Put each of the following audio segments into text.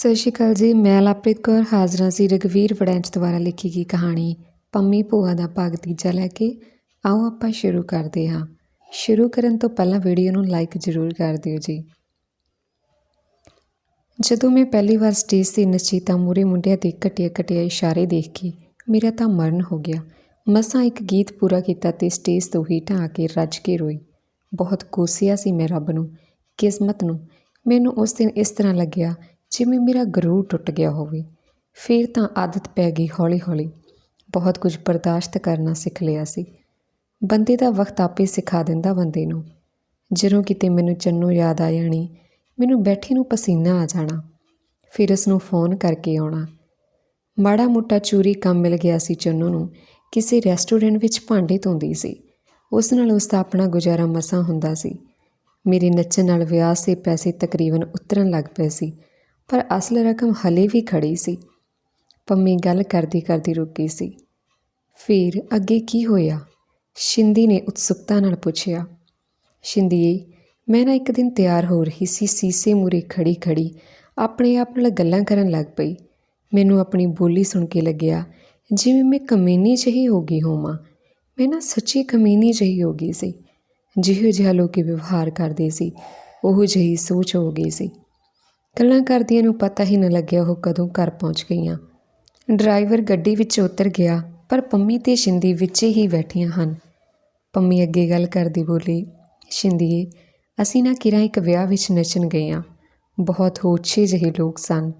ਸਤਿ ਸ਼੍ਰੀ ਅਕਾਲ ਜੀ, ਮੈਂ ਲਾਪ੍ਰਿਤ ਕੌਰ, ਹਾਜ਼ਰਾਂ ਸੀ ਰਘਵੀਰ ਵੜੈਂਚ ਦੁਆਰਾ ਲਿਖੀ ਗਈ ਕਹਾਣੀ ਪੰਮੀ ਭੂਆ ਦਾ ਭਾਗ ਤੀਜਾ ਲੈ ਕੇ। ਆਓ ਆਪਾਂ ਸ਼ੁਰੂ ਕਰਦੇ ਹਾਂ। ਸ਼ੁਰੂ ਕਰਨ ਤੋਂ ਪਹਿਲਾਂ ਵੀਡੀਓ ਨੂੰ ਲਾਈਕ ਜ਼ਰੂਰ ਕਰ ਦਿਓ ਜੀ। ਜਦੋਂ ਮੈਂ ਪਹਿਲੀ ਵਾਰ ਸਟੇਜ 'ਤੇ ਨਚੀਤਾ ਮੂਰੇ ਮੁੰਡਿਆਂ ਦੇ ਘਟੀਆ ਘਟੀਆ ਇਸ਼ਾਰੇ ਦੇਖ ਕੇ, ਮੇਰਾ ਤਾਂ ਮਰਨ ਹੋ ਗਿਆ। ਮਸਾਂ ਇੱਕ ਗੀਤ ਪੂਰਾ ਕੀਤਾ ਤੇ ਸਟੇਜ ਤੋਂ ਹੀਟਾਂ ਆ ਕੇ ਰੱਜ ਕੇ ਰੋਈ। ਬਹੁਤ ਕੋਸਿਆ ਸੀ ਮੈਂ ਰੱਬ ਨੂੰ, ਕਿਸਮਤ ਨੂੰ। ਮੈਨੂੰ ਉਸ ਦਿਨ ਇਸ ਤਰ੍ਹਾਂ ਲੱਗਿਆ ਜਿਵੇਂ ਮੇਰਾ ਗਰੂਰ ਟੁੱਟ ਗਿਆ ਹੋਵੇ, ਫਿਰ ਤਾਂ ਆਦਤ ਪੈ ਗਈ ਹੌਲੀ ਹੌਲੀ ਬਹੁਤ ਕੁਝ ਬਰਦਾਸ਼ਤ ਕਰਨਾ ਸਿੱਖ ਲਿਆ ਸੀ। ਬੰਦੇ ਦਾ ਵਕਤ ਆਪੇ ਸਿਖਾ ਦਿੰਦਾ ਬੰਦੇ ਨੂੰ। ਜਦੋਂ ਕਿਤੇ ਮੈਨੂੰ ਚੰਨੂ ਯਾਦ ਆ ਜਾਣੀ, ਮੈਨੂੰ ਬੈਠੀ ਨੂੰ ਪਸੀਨਾ ਆ ਜਾਣਾ, ਫਿਰ ਉਸ ਨੂੰ ਫੋਨ ਕਰਕੇ ਆਉਣਾ। ਮਾੜਾ ਮੋਟਾ ਚੂਰੀ ਕੰਮ ਮਿਲ ਗਿਆ ਸੀ ਚੰਨੂ ਨੂੰ। ਕਿਸੇ ਰੈਸਟੋਰੈਂਟ ਵਿੱਚ ਭਾਂਡੇ ਧੋਂਦੀ ਸੀ। ਉਸ ਨਾਲ ਉਸ ਦਾ ਆਪਣਾ ਗੁਜ਼ਾਰਾ ਮਸਾਂ ਹੁੰਦਾ ਸੀ। ਮੇਰੇ ਨੱਚਣ ਨਾਲ ਵਿਆਹ ਸੇ ਪੈਸੇ ਤਕਰੀਬਨ ਉਤਰਨ ਲੱਗ ਪਏ ਸੀ। ਪਰ ਅਸਲ ਰਕਮ ਹਲੇ ਵੀ ਖੜੀ ਸੀ। ਪੰਮੀ ਗੱਲ ਕਰਦੀ ਕਰਦੀ ਰੁਕੀ ਸੀ। ਫਿਰ ਅੱਗੇ ਕੀ ਹੋਇਆ? ਸ਼ਿੰਦੀ ਨੇ ਉਤਸੁਕਤਾ ਨਾਲ ਪੁੱਛਿਆ। ਸ਼ਿੰਦੀਏ ਮੈਂ ਨਾ ਇੱਕ ਦਿਨ ਤਿਆਰ ਹੋ ਰਹੀ ਸੀ, ਸੀਸੇ ਮੂਰੇ ਖੜੀ ਖੜੀ, ਆਪਣੇ ਆਪ ਨਾਲ ਗੱਲਾਂ ਕਰਨ ਲੱਗ ਪਈ। ਮੈਨੂੰ ਆਪਣੀ ਬੋਲੀ ਸੁਣ ਕੇ ਲੱਗਿਆ, ਜਿਵੇਂ ਮੈਂ ਕਮੀਨੀ ਜਿਹੀ ਹੋ ਗਈ ਹੋਵਾਂ, ਮੈਂ ਨਾ ਸੱਚੀ ਕਮੀਨੀ ਜਿਹੀ ਹੋ ਗਈ ਸੀ। ਜਿਹੋ ਜਿਹਾ ਲੋਕੀ ਵਿਵਹਾਰ ਕਰਦੇ ਸੀ, ਉਹ ਜਿਹੀ ਸੋਚ ਹੋ ਗਈ ਸੀ। ਗੱਲਾਂ ਕਰਦੀਆਂ ਨੂੰ ਪਤਾ ਹੀ ਨਾ ਲੱਗਿਆ ਉਹ ਕਦੋਂ ਘਰ ਪਹੁੰਚ ਗਈਆਂ। ਡਰਾਈਵਰ ਗੱਡੀ ਵਿੱਚ ਉਤਰ ਗਿਆ, ਪਰ ਪੰਮੀ ਤੇ ਸ਼ਿੰਦੀ ਵਿੱਚ ਹੀ ਬੈਠੀਆਂ ਹਨ। ਪੰਮੀ ਅੱਗੇ ਗੱਲ ਕਰਦੀ ਬੋਲੀ ਸ਼ਿੰਦੀਏ ਅਸੀਂ ਨਾ ਕਿਰਾਂ ਇੱਕ ਵਿਆਹ ਵਿੱਚ ਨੱਚਣ ਗਏ ਹਾਂ ਬਹੁਤ ਹੋਛੇ ਜਿਹੇ ਲੋਕ ਸਨ।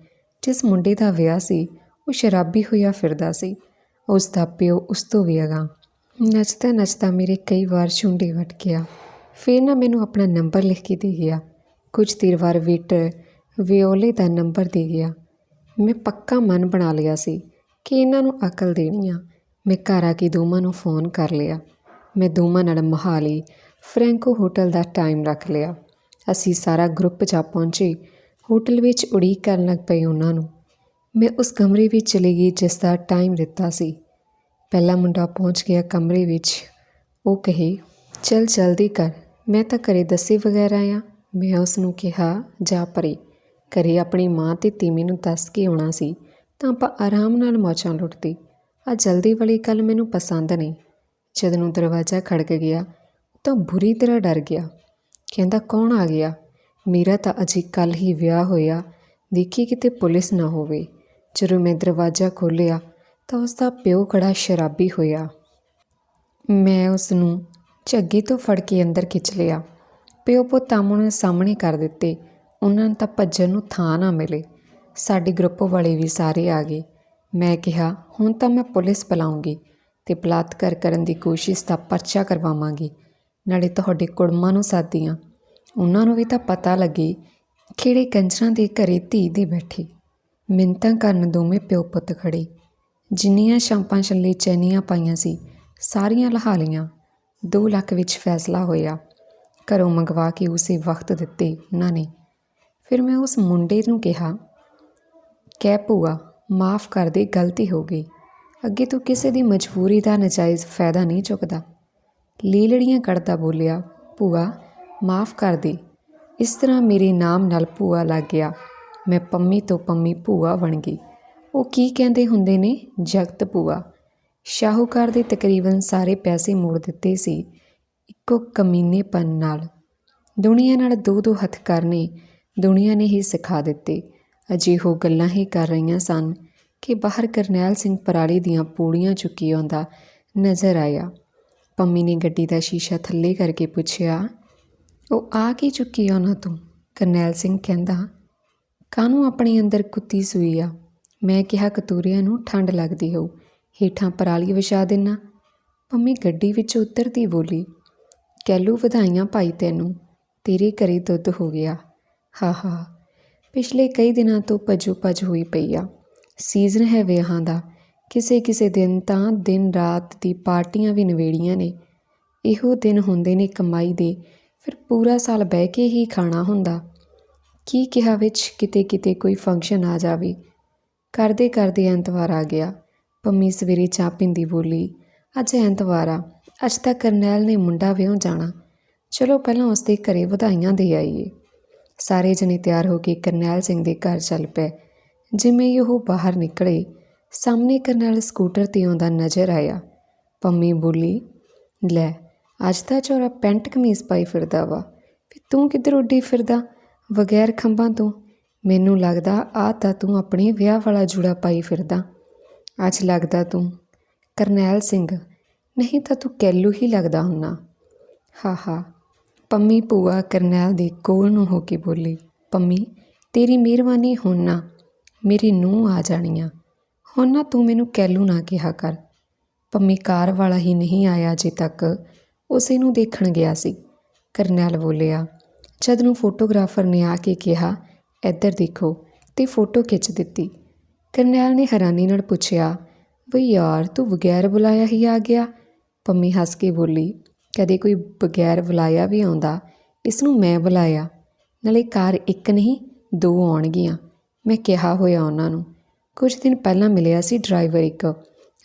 ਜਿਸ ਮੁੰਡੇ ਦਾ ਵਿਆਹ ਸੀ, ਉਹ ਸ਼ਰਾਬੀ ਹੋਇਆ ਫਿਰਦਾ ਸੀ। ਉਸ ਦਾ ਪਿਓ ਉਸ ਤੋਂ ਵੀ ਅਗਾਂਹ। ਨੱਚਦਾ ਨੱਚਦਾ ਮੇਰੇ ਕਈ ਵਾਰ ਛੁੰਡੇ ਵੱਟ ਗਿਆ। ਫਿਰ ਨਾ ਮੈਨੂੰ ਆਪਣਾ ਨੰਬਰ ਲਿਖ ਕੇ ਦੇ ਗਿਆ। ਕੁਝ ਦੇਰ ਵਾਰ ਵੇਟਰ ਵਿਓਲੇ ਦਾ ਨੰਬਰ ਦੇ ਗਿਆ। ਮੈਂ ਪੱਕਾ ਮਨ ਬਣਾ ਲਿਆ ਸੀ ਕਿ ਇਹਨਾਂ ਨੂੰ ਅਕਲ ਦੇਣੀ ਆ। ਮੈਂ ਘਰ ਆ ਕੇ ਦੋਵਾਂ ਨੂੰ ਫੋਨ ਕਰ ਲਿਆ। ਮੈਂ ਦੋਵਾਂ ਨਾਲ ਮਹਾਲੀ ਫਰੈਂਕੋ ਹੋਟਲ ਦਾ ਟਾਈਮ ਰੱਖ ਲਿਆ। ਅਸੀਂ ਸਾਰਾ ਗਰੁੱਪ ਜਾ ਪਹੁੰਚੇ। ਹੋਟਲ ਵਿੱਚ ਉਡੀਕ ਕਰਨ ਲੱਗ ਪਏ ਉਹਨਾਂ ਨੂੰ। ਮੈਂ ਉਸ ਕਮਰੇ ਵਿੱਚ ਚਲੀ ਗਈ ਜਿਸ ਦਾ ਟਾਈਮ ਦਿੱਤਾ ਸੀ। ਪਹਿਲਾ ਮੁੰਡਾ ਪਹੁੰਚ ਗਿਆ ਕਮਰੇ ਵਿੱਚ। ਉਹ ਕਹੇ, ਚਲ ਜਲਦੀ ਕਰ। ਮੈਂ ਤਾਂ ਘਰੇ ਦੱਸੇ ਵਗੈਰਾ ਆ। ਮੈਂ ਉਸ ਨੂੰ ਕਿਹਾ, ਜਾ ਪਰੇ। ਘਰੇ ਆਪਣੀ ਮਾਂ ਤੇ ਤੀਮੀ ਨੂੰ ਦੱਸ ਕੇ ਆਉਣਾ ਸੀ, ਤਾਂ ਆਪਾਂ ਆਰਾਮ ਨਾਲ ਮੌਜਾਂ ਲੁੱਟਦੇ। ਆ ਜਲਦੀ ਵਾਲੀ ਗੱਲ ਮੈਨੂੰ ਪਸੰਦ ਨਹੀਂ। ਜਦ ਨੂੰ ਦਰਵਾਜ਼ਾ ਖੜਕ ਗਿਆ ਤਾਂ ਬੁਰੀ ਤਰ੍ਹਾਂ ਡਰ ਗਿਆ। ਕਹਿੰਦਾ, ਕੌਣ ਆ ਗਿਆ? ਮੇਰਾ ਤਾਂ ਅਜੇ ਕੱਲ ਹੀ ਵਿਆਹ ਹੋਇਆ। ਦੇਖੀ ਕਿਤੇ ਪੁਲਿਸ ਨਾ ਹੋਵੇ। ਜਦੋਂ ਮੈਂ ਦਰਵਾਜ਼ਾ ਖੋਲ੍ਹਿਆ, ਤਾਂ ਉਸ ਦਾ ਪਿਓ ਖੜਾ ਸ਼ਰਾਬੀ ਹੋਇਆ। ਮੈਂ ਉਸ ਨੂੰ ਝੱਗੀ ਤੋਂ ਫੜ ਕੇ ਅੰਦਰ ਖਿੱਚ ਲਿਆ। ਪਿਓ ਪੁੱਤ ਆਮਣੇ ਸਾਹਮਣੇ ਕਰ ਦਿੱਤੇ। ਉਹਨਾਂ ਨੂੰ ਤਾਂ ਭੱਜਣ ਨੂੰ ਥਾਂ ਨਾ ਮਿਲੇ। ਸਾਡੇ ਗਰੁੱਪ ਵਾਲੇ ਵੀ ਸਾਰੇ ਆ ਗਏ। ਮੈਂ ਕਿਹਾ, ਹੁਣ ਤਾਂ ਮੈਂ ਪੁਲਿਸ ਬੁਲਾਉਂਗੀ ਤੇ ਬਲਾਤਕਾਰ ਕਰਨ ਦੀ ਕੋਸ਼ਿਸ਼ ਦਾ ਪਰਚਾ ਕਰਵਾਵਾਂਗੀ। ਨਾਲੇ ਤੁਹਾਡੇ ਕੁੜਮਾਂ ਨੂੰ ਸਾਦੀਆਂ। ਉਹਨਾਂ ਨੂੰ ਵੀ ਤਾਂ ਪਤਾ ਲੱਗੇ ਕਿਹੜੇ ਕੰਜਰਾਂ ਦੇ ਘਰੇ ਧੀ ਦੀ ਬੈਠੀ। ਮਿੰਤਾਂ ਕਰਨ ਦੋਵੇਂ ਪਿਓ ਪੁੱਤ ਖੜੇ। ਜਿੰਨੀਆਂ ਸ਼ਾਂਪਾਂ ਛੱਲੇ ਚੈਨੀਆਂ ਪਾਈਆਂ ਸੀ, ਸਾਰੀਆਂ ਲਹਾ ਲੀਆਂ 2 ਲੱਖ ਵਿੱਚ ਫੈਸਲਾ ਹੋਇਆ। ਘਰੋਂ ਮੰਗਵਾ ਕੇ ਉਸੇ ਵਕਤ ਦਿੱਤੇ ਉਹਨਾਂ ਨੇ। ਫਿਰ ਮੈਂ ਉਸ ਮੁੰਡੇ ਨੂੰ ਕਿਹਾ, ਕਹਿ ਭੂਆ, ਮਾਫ ਕਰ ਦੇ, ਗਲਤੀ ਹੋ ਗਈ। ਅੱਗੇ ਤੋਂ ਕਿਸੇ ਦੀ ਮਜਬੂਰੀ ਦਾ ਨਜਾਇਜ਼ ਫਾਇਦਾ ਨਹੀਂ ਚੁੱਕਦਾ। ਲੀਲੜੀਆਂ ਕੱਢਦਾ ਬੋਲਿਆ, ਭੂਆ, ਮਾਫ ਕਰ ਦੇ। ਇਸ ਤਰ੍ਹਾਂ ਮੇਰੇ ਨਾਮ ਨਾਲ ਭੂਆ ਲੱਗ ਗਿਆ। ਮੈਂ ਪੰਮੀ ਤੋਂ ਪੰਮੀ ਭੂਆ ਬਣ ਗਈ। ਉਹ ਕੀ ਕਹਿੰਦੇ ਹੁੰਦੇ ਨੇ? ਜਗਤ ਭੂਆ। ਸ਼ਾਹੂਕਾਰ ਦੇ ਤਕਰੀਬਨ ਸਾਰੇ ਪੈਸੇ ਮੋੜ ਦਿੱਤੇ ਸੀ, ਇੱਕੋ ਕਮੀਨੇਪਨ ਨਾਲ। ਦੁਨੀਆ ਨਾਲ ਦੋ ਦੋ ਹੱਥ ਕਰਨੇ ਦੁਨੀਆ ਨੇ ਹੀ ਸਿਖਾ ਦਿੱਤੇ। ਅਜੇ ਉਹ ਗੱਲਾਂ ਹੀ ਕਰ ਰਹੀਆਂ ਸਨ ਕਿ ਬਾਹਰ ਕਰਨੈਲ ਸਿੰਘ ਪਰਾਲੀ ਦੀਆਂ ਪੂੜੀਆਂ ਚੁੱਕੀ ਆਉਂਦਾ ਨਜ਼ਰ ਆਇਆ। ਪੰਮੀ ਨੇ ਗੱਡੀ ਦਾ ਸ਼ੀਸ਼ਾ ਥੱਲੇ ਕਰਕੇ ਪੁੱਛਿਆ, ਉਹ ਆ ਕੀ ਚੁੱਕੀ ਆਉਣਾ ਤੂੰ? ਕਰਨੈਲ ਸਿੰਘ ਕਹਿੰਦਾ, ਕਾਹਨੂੰ ਆਪਣੇ ਅੰਦਰ ਕੁੱਤੀ ਸੂਈ ਆ? ਮੈਂ ਕਿਹਾ ਕਤੂਰੀਆਂ ਨੂੰ ਠੰਡ ਲੱਗਦੀ ਹੋਊ, ਹੇਠਾਂ ਪਰਾਲੀ ਵਿਛਾ ਦੇਣਾ ਪੰਮੀ ਗੱਡੀ ਵਿੱਚ ਉਤਰਦੀ ਬੋਲੀ, ਕੈਲੂ, ਵਧਾਈਆਂ ਭਾਈ ਤੈਨੂੰ, ਤੇਰੇ ਘਰੇ ਦੁੱਧ ਹੋ ਗਿਆ। ਹਾ ਪਿਛਲੇ ਕਈ ਦਿਨਾਂ ਤੋਂ ਭਜੋ ਭਜ ਹੋਈ ਪਈ ਆ। ਸੀਜ਼ਨ ਹੈ ਵਿਆਹਾਂ ਦਾ। ਕਿਸੇ ਕਿਸੇ ਦਿਨ ਤਾਂ ਦਿਨ ਰਾਤ ਦੀ ਪਾਰਟੀਆਂ ਵੀ ਨਵੇੜੀਆਂ ਨੇ। ਇਹੋ ਦਿਨ ਹੁੰਦੇ ਨੇ ਕਮਾਈ ਦੇ। ਫਿਰ ਪੂਰਾ ਸਾਲ ਬਹਿ ਕੇ ਹੀ ਖਾਣਾ ਹੁੰਦਾ। ਕੀ ਕਿਹਾ ਵਿੱਚ ਕਿਤੇ ਕਿਤੇ ਕੋਈ ਫੰਕਸ਼ਨ ਆ ਜਾਵੇ। ਕਰਦੇ ਕਰਦੇ ਐਤਵਾਰ ਆ ਗਿਆ। ਪੰਮੀ ਸਵੇਰੇ ਚਾਹ ਪੀਂਦੀ ਬੋਲੀ, ਅੱਜ ਐਤਵਾਰ ਆ। ਅੱਜ ਤਾਂ ਕਰਨੈਲ ਨੇ ਮੁੰਡਾ ਵਿਆਹ ਜਾਣਾ। ਚਲੋ ਪਹਿਲਾਂ ਉਸਦੇ ਘਰੇ ਵਧਾਈਆਂ ਦੇ ਆਈਏ। ਸਾਰੇ ਜਣੇ ਤਿਆਰ ਹੋ ਕੇ ਕਰਨੈਲ ਸਿੰਘ ਦੇ ਘਰ ਚੱਲ ਪਏ। ਜਿਵੇਂ ਹੀ ਉਹ ਬਾਹਰ ਨਿਕਲੇ, ਸਾਹਮਣੇ ਕਰਨੈਲ ਸਕੂਟਰ ਤੇ ਆਉਂਦਾ ਨਜ਼ਰ ਆਇਆ। ਪੰਮੀ ਬੋਲੀ, ਲੈ, ਅੱਜ ਤਾਂ ਚੋਰਾ ਪੈਂਟ ਕਮੀਜ਼ ਪਾਈ ਫਿਰਦਾ ਵਾ। ਵੀ ਤੂੰ ਕਿੱਧਰ ਉੱਡੀ ਫਿਰਦਾ? ਬਗੈਰ ਖੰਭਾਂ ਤੋਂ। ਮੈਨੂੰ ਲੱਗਦਾ ਆ ਤਾਂ ਤੂੰ ਆਪਣੇ ਵਿਆਹ ਵਾਲਾ ਜੂੜਾ ਪਾਈ ਫਿਰਦਾ। ਅੱਜ ਲੱਗਦਾ ਤੂੰ। ਕਰਨੈਲ ਸਿੰਘ, ਨਹੀਂ ਤਾਂ ਤੂੰ ਕੈਲੂ ਹੀ ਲੱਗਦਾ ਹੁੰਨਾ। ਹਾ ਹਾ। ਪੰਮੀ ਭੂਆ ਕਰਨੈਲ ਦੇ ਕੋਲ ਨੂੰ ਹੋ ਕੇ ਬੋਲੀ, ਪੰਮੀ, ਤੇਰੀ ਮਿਹਰਬਾਨੀ ਹੁਣ ਨਾ, ਮੇਰੀ ਨੂੰਹ ਆ ਜਾਣੀਆਂ। ਹੁਣ ਨਾ ਤੂੰ ਮੈਨੂੰ ਕੈਲੂ ਨਾ ਕਿਹਾ ਕਰ ਪੰਮੀ ਕਾਰ ਵਾਲਾ ਹੀ ਨਹੀਂ ਆਇਆ ਅਜੇ ਤੱਕ, ਉਸੇ ਨੂੰ ਦੇਖਣ ਗਿਆ ਸੀ। ਕਰਨੈਲ ਬੋਲਿਆ, ਜਦ ਨੂੰ ਫੋਟੋਗ੍ਰਾਫਰ ਨੇ ਆ ਕੇ ਕਿਹਾ, ਇੱਧਰ ਦੇਖੋ ਤੇ ਫੋਟੋ ਖਿੱਚ ਦਿੱਤੀ। ਕਰਨੈਲ ਨੇ ਹੈਰਾਨੀ ਨਾਲ ਪੁੱਛਿਆ, ਬਈ ਯਾਰ, ਤੂੰ ਬਗੈਰ ਬੁਲਾਇਆ ਹੀ ਆ ਗਿਆ ਪੰਮੀ ਹੱਸ ਕੇ ਬੋਲੀ ਕਦੇ ਕੋਈ ਬਗੈਰ ਬੁਲਾਇਆ ਵੀ ਆਉਂਦਾ ਇਸ ਨੂੰ ਮੈਂ ਬੁਲਾਇਆ। ਨਾਲੇ ਕਾਰ ਇੱਕ ਨਹੀਂ, ਦੋ ਆਉਣਗੀਆਂ। ਮੈਂ ਕਿਹਾ ਹੋਇਆ ਉਹਨਾਂ ਨੂੰ। ਕੁਝ ਦਿਨ ਪਹਿਲਾਂ ਮਿਲਿਆ ਸੀ ਡਰਾਈਵਰ ਇੱਕ।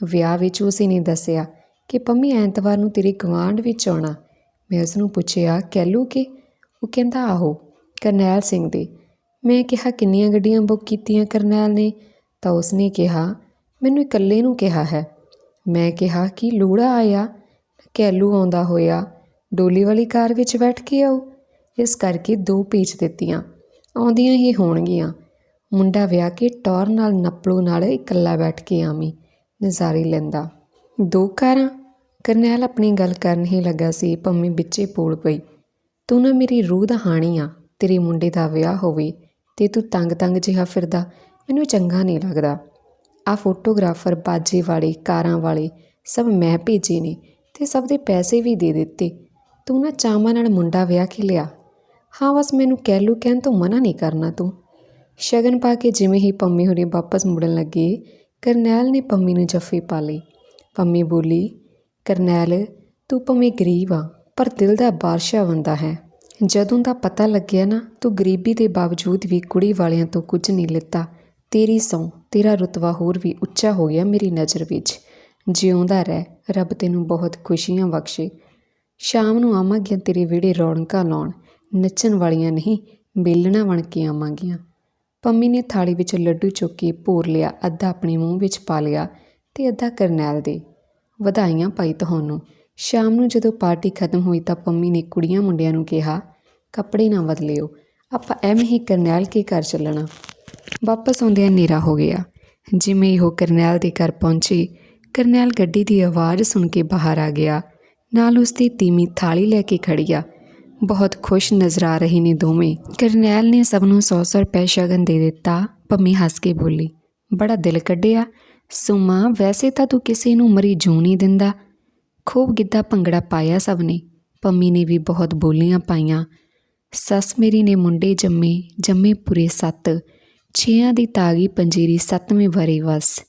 ਵਿਆਹ ਵਿੱਚ ਉਸ ਨੇ ਦੱਸਿਆ ਕਿ ਪੰਮੀ ਐਤਵਾਰ ਨੂੰ ਤੇਰੇ ਗਵਾਂਢ ਵਿੱਚ ਆਉਣਾ। ਮੈਂ ਉਸ ਨੂੰ ਪੁੱਛਿਆ ਕਹਿਲੂ ਕਿ? ਉਹ ਕਹਿੰਦਾ, ਆਹੋ, ਕਰਨੈਲ ਸਿੰਘ ਦੇ। ਮੈਂ ਕਿਹਾ, ਕਿੰਨੀਆਂ ਗੱਡੀਆਂ ਬੁੱਕ ਕੀਤੀਆਂ ਕਰਨੈਲ ਨੇ? ਤਾਂ ਉਸਨੇ ਕਿਹਾ, ਮੈਨੂੰ ਇਕੱਲੇ ਨੂੰ ਕਿਹਾ ਹੈ। ਮੈਂ ਕਿਹਾ, ਕਿ ਲੂੜਾ ਆਇਆ? ਕੈਲੂ ਆਉਂਦਾ ਹੋਇਆ, ਡੋਲੀ ਵਾਲੀ ਕਾਰ ਵਿੱਚ ਬੈਠ ਕੇ ਆਓ। ਇਸ ਕਰਕੇ ਦੋ ਪੇਚ ਦਿੱਤੀਆਂ, ਆਉਂਦੀਆਂ ਹੀ ਹੋਣਗੀਆਂ। ਮੁੰਡਾ ਵਿਆਹ ਕੇ ਟੌਰ ਨਾਲ ਨੱਪਲੂ ਨਾਲ ਇਕੱਲਾ ਬੈਠ ਕੇ ਆਵੀਂ, ਨਜ਼ਾਰੇ ਲੈਂਦਾ। ਦੋ ਕਾਰਾਂ? ਕਰਨੈਲ ਆਪਣੀ ਗੱਲ ਕਰਨ ਹੀ ਲੱਗਾ ਸੀ, ਪੰਮੀ ਵਿੱਚੇ ਪੋਲ ਪਈ। ਤੂੰ ਨਾ ਮੇਰੀ ਰੂਹ ਦਾ ਹਾਣੀ ਆ, ਤੇਰੇ ਮੁੰਡੇ ਦਾ ਵਿਆਹ ਹੋਵੇ ਤੇ ਤੂੰ ਤੰਗ ਤੰਗ ਜਿਹਾ ਫਿਰਦਾ, ਮੈਨੂੰ ਚੰਗਾ ਨਹੀਂ ਲੱਗਦਾ। ਆ ਫੋਟੋਗ੍ਰਾਫਰ ਬਾਜੇ ਵਾਲੀ, ਕਾਰਾਂ ਵਾਲੇ, ਸਭ ਮੈਂ ਭੇਜੇ ਨੇ। ਤੇ ਸਭ ਦੇ ਪੈਸੇ ਵੀ ਦੇ ਦਿੱਤੇ। ਤੂੰ ਨਾ ਚਾਵਾਂ ਨਾਲ ਮੁੰਡਾ ਵਿਆਹ ਕੇ ਲਿਆ। ਹਾਂ, ਬਸ ਮੈਨੂੰ ਕਹਿ ਲੂ ਕਹਿਣ ਤੋਂ ਮਨਾ ਨਹੀਂ ਕਰਨਾ ਤੂੰ। ਸ਼ਗਨ ਪਾ ਕੇ ਜਿਵੇਂ ਹੀ ਪੰਮੀ ਹੋਰੀ ਵਾਪਸ ਮੁੜਨ ਲੱਗੇ, ਕਰਨੈਲ ਨੇ ਪੰਮੀ ਨੂੰ ਜੱਫੀ ਪਾ ਲਈ ਪੰਮੀ ਬੋਲੀ, ਕਰਨੈਲ, ਤੂੰ ਭਾਵੇਂ ਗਰੀਬ ਆ, ਪਰ ਦਿਲ ਦਾ ਬਾਦਸ਼ਾਹ ਬੰਦਾ ਹੈ। ਜਦੋਂ ਦਾ ਪਤਾ ਲੱਗਿਆ ਨਾ, ਤੂੰ ਗਰੀਬੀ ਦੇ ਬਾਵਜੂਦ ਵੀ ਕੁੜੀ ਵਾਲਿਆਂ ਤੋਂ ਕੁਝ ਨਹੀਂ ਲਿੱਤਾ। ਤੇਰੀ ਸੌ ਤੇਰਾ ਰੁਤਬਾ ਹੋਰ ਵੀ ਉੱਚਾ ਹੋ ਗਿਆ ਮੇਰੀ ਨਜ਼ਰ ਵਿੱਚ। ਜਿਉਂਦਾ ਰਹਿ, ਰੱਬ ਤੈਨੂੰ ਬਹੁਤ ਖੁਸ਼ੀਆਂ ਬਖਸ਼ੇ। ਸ਼ਾਮ ਨੂੰ ਆਵਾਂਗੀਆਂ ਤੇਰੇ ਵਿਹੜੇ ਰੌਣਕਾਂ ਲਾਉਣ, ਨੱਚਣ ਵਾਲੀਆਂ ਨਹੀਂ ਮੇਲਣਾ ਬਣ ਕੇ ਆਵਾਂਗੀਆਂ। ਪੰਮੀ ਨੇ ਥਾਲੀ ਵਿੱਚ ਲੱਡੂ ਚੁੱਕ ਕੇ ਭੋਰ ਲਿਆ, ਅੱਧਾ ਆਪਣੇ ਮੂੰਹ ਵਿੱਚ ਪਾ ਲਿਆ ਤੇ ਅੱਧਾ ਕਰਨੈਲ ਦੇ। ਵਧਾਈਆਂ ਪਾਈ ਤੁਹਾਨੂੰ। ਸ਼ਾਮ ਨੂੰ ਜਦੋਂ ਪਾਰਟੀ ਖਤਮ ਹੋਈ ਤਾਂ ਪੰਮੀ ਨੇ ਕੁੜੀਆਂ ਮੁੰਡਿਆਂ ਨੂੰ ਕਿਹਾ, ਕੱਪੜੇ ਨਾ ਬਦਲਿਓ, ਆਪਾਂ ਐਵੇਂ ਹੀ ਕਰਨੈਲ ਕੇ ਘਰ ਚੱਲਣਾ। ਵਾਪਸ ਆਉਂਦਿਆਂ ਹਨੇਰਾ ਹੋ ਗਿਆ। ਜਿਵੇਂ ਉਹ ਕਰਨੈਲ ਦੇ ਘਰ ਪਹੁੰਚੇ ਕਰਨੈਲ ਗੱਡੀ ਦੀ ਆਵਾਜ਼ ਸੁਣ ਕੇ ਬਾਹਰ ਆ ਗਿਆ। ਨਾਲ ਉਸ ਦੀ ਤੀਮੀ ਥਾਲੀ ਲੈ ਕੇ ਖੜੀਆ ਬਹੁਤ ਖੁਸ਼ ਨਜ਼ਰ ਆ ਰਹੇ ਨੇ ਦੋਵੇਂ। ਕਰਨੈਲ ਨੇ ਸਭ ਨੂੰ 100-100 ਰੁਪਏ ਸ਼ਗਨ ਦੇ ਦਿੱਤਾ। ਪੰਮੀ ਹੱਸ ਕੇ ਬੋਲੀ, ਬੜਾ ਦਿਲ ਕੱਢਿਆ। ਸੁਮਾ, ਵੈਸੇ ਤਾਂ ਤੂੰ ਕਿਸੇ ਨੂੰ ਮਰੀ ਜੂ ਨਹੀਂ ਦਿੰਦਾ। ਖੂਬ ਗਿੱਧਾ ਭੰਗੜਾ ਪਾਇਆ ਸਭ ਨੇ। ਪੰਮੀ ਨੇ ਵੀ ਬਹੁਤ ਬੋਲੀਆਂ ਪਾਈਆਂ। ਸੱਸ ਮੇਰੀ ਨੇ ਮੁੰਡੇ ਜੰਮੇ ਜੰਮੇ ਪੂਰੇ ਸੱਤ। ਛੇਆਂ ਦੀ ਤਾਗੀ ਪੰਜੀਰੀ ਸੱਤਵੇਂ ਵਰੇ ਵਸ।